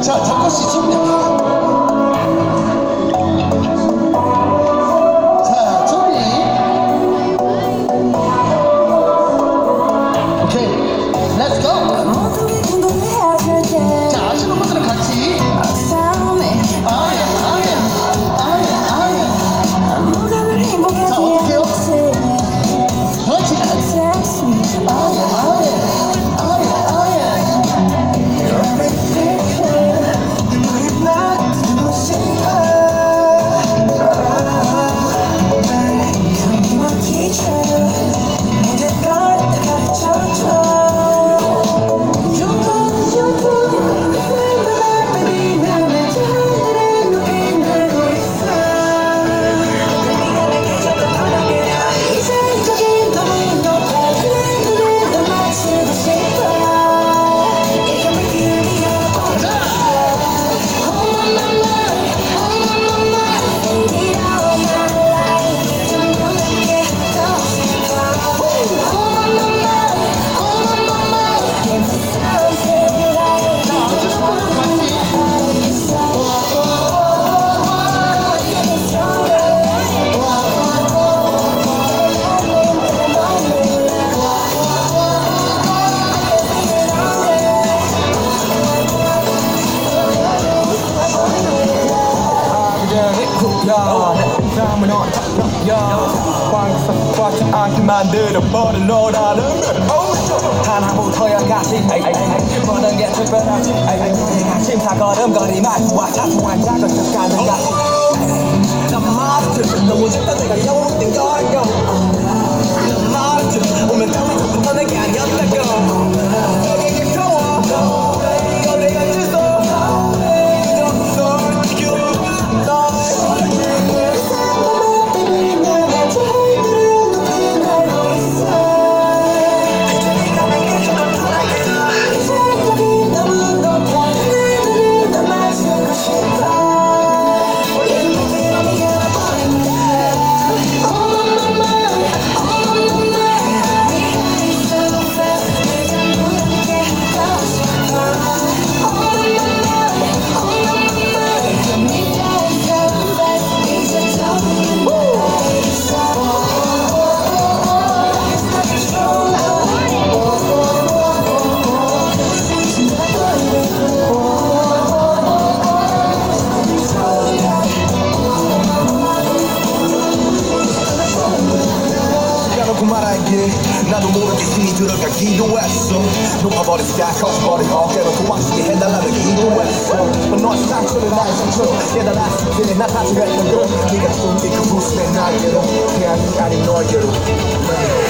자, 준비. 자, 만들어버린 너라는 하나부터야 같이 모든 게 특별하지 심사걸음거리만 와 자꾸만 작은 척하는 같이 난 마스터 너무 작다 내가 영웅 などもろ手秘密の鍵のエッソのパボリスがコスパでオケの壊して変ならぬギドエッソのサンクションのライセンスやだらすてねなたちがいたぐる気が済んでくぶしてないけど部屋にありのいる